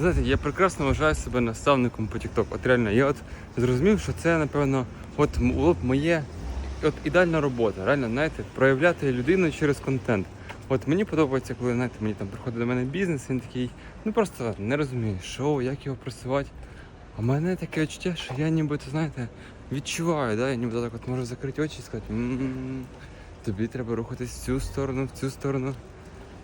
Знаєте, я прекрасно вважаю себе наставником по TikTok. От реально, я от зрозумів, що це, напевно, от було моє от ідеальна робота. Реально, знаєте, проявляти людину через контент. От мені подобається, коли знаєте, мені там приходить до мене бізнес, він такий, ну просто не розумію, що, як його просувати. А в мене таке відчуття, що я нібито, знаєте, відчуваю, да? я нібито так от можу закрити очі і сказати, «М, тобі треба рухатись в цю сторону, в цю сторону.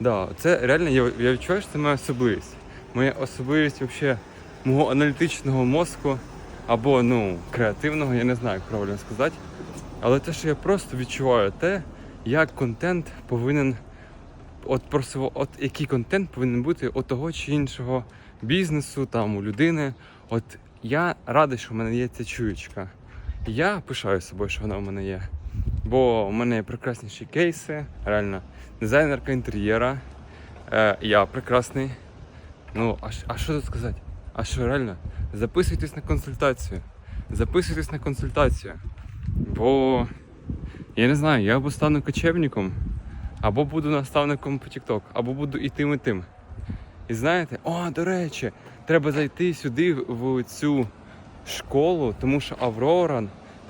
Да, це реально я, я відчуваю, що це моя особливість. Моя особливість взагалі мого аналітичного мозку або ну, креативного, я не знаю, як правильно сказати. Але те, що я просто відчуваю те, як контент повинен, от просив- от який контент повинен бути у того чи іншого бізнесу, там у людини. От я радий, що в мене є ця чуєчка. Я пишаю собою, що вона у мене є. Бо у мене є прекрасніші кейси, реально, дизайнерка інтер'єра. Е, я прекрасний. Ну, а, що тут сказати? А що реально? Записуйтесь на консультацію. Записуйтесь на консультацію. Бо я не знаю, я або стану кочевником, або буду наставником по TikTok, або буду і тим, і тим. І знаєте, о, до речі, треба зайти сюди в цю школу, тому що Аврора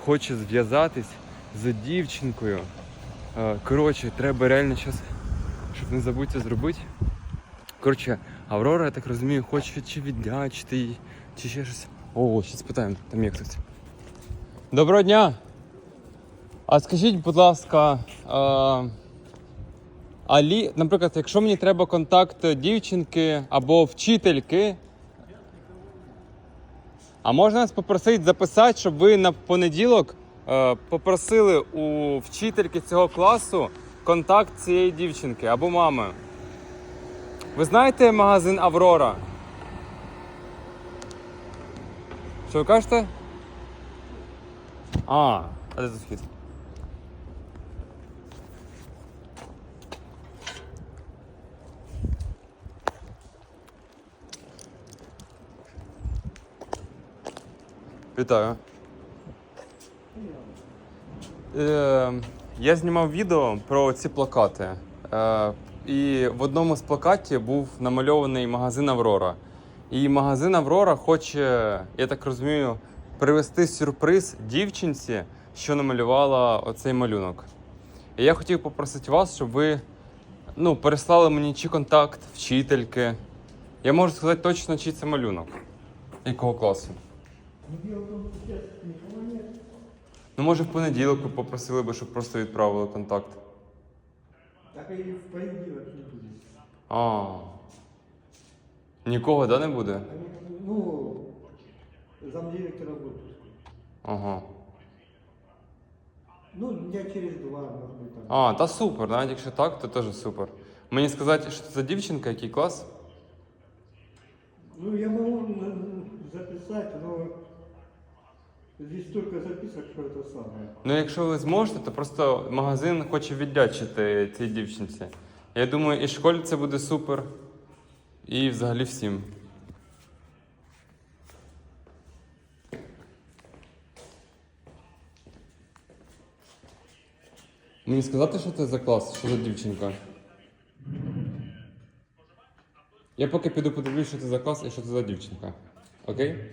хоче зв'язатись з дівчинкою. Е, Коротше, треба реально зараз, щоб не забути це зробити. Коротше, Аврора, я так розумію, хоче чи віддячити їй, чи ще щось. О, ще спитаємо, там є хтось. Доброго дня! А скажіть, будь ласка, е, Алі, наприклад, якщо мені треба контакт дівчинки або вчительки, а можна нас попросити записати, щоб ви на понеділок е, попросили у вчительки цього класу контакт цієї дівчинки або мами. Ви знаєте магазин Аврора? Що ви кажете? А, а де тут вхід? Вітаю. Е, я знімав відео про ці плакати. Е, і в одному з плакатів був намальований магазин Аврора. І магазин Аврора хоче, я так розумію, привезти сюрприз дівчинці, що намалювала оцей малюнок. І я хотів попросити вас, щоб ви ну, переслали мені чи контакт вчительки. Я можу сказати точно, чий це малюнок. Якого класу. Ну, може, в понеділок попросили би, щоб просто відправили контакт. И в понедельник не будет. А. Нікого, да, не буде? Ну, замдиректора отпуске. Ага. Ну, дня через два, может быть, там. А, та супер, навіть якщо так, то теж супер. Мені сказати, що це за дівчинка, який клас? Ну, я могу н- записать, но здесь столько записок, что это самое. Ну, якщо ви зможете, то просто магазин хоче віддячити цій дівчинці. Я думаю, і школі це буде супер, і взагалі всім. Мені сказати, що це за клас, що за дівчинка? Я поки піду подивлюсь, що це за клас і що це за дівчинка. Окей?